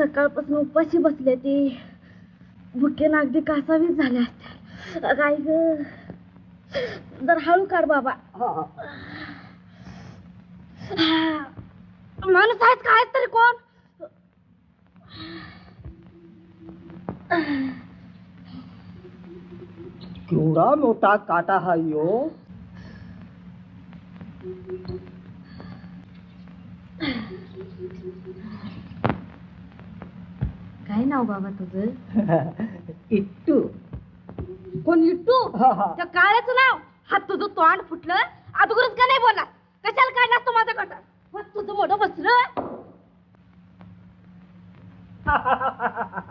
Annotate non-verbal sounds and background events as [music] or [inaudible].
सकाळपासून उपाशी बसले ती. भुकेन अगदी कासावीस झाल्या असत्या. काय ग. जर हळू काढ बाबा. माणूस आहेत काय तरी कोण? केवढा मोठा काटा हा यो. काय नाव बाबा तुझं? [laughs] इट्टू. कोण इट्टू. त्या काळ्याचं नाव. हात तुझं तोंड फुटलं. अगोदरच का नाही बोलला? कशाला काढलास तू माझ्याकडं? मग तुझं मोठं बसलं. [laughs]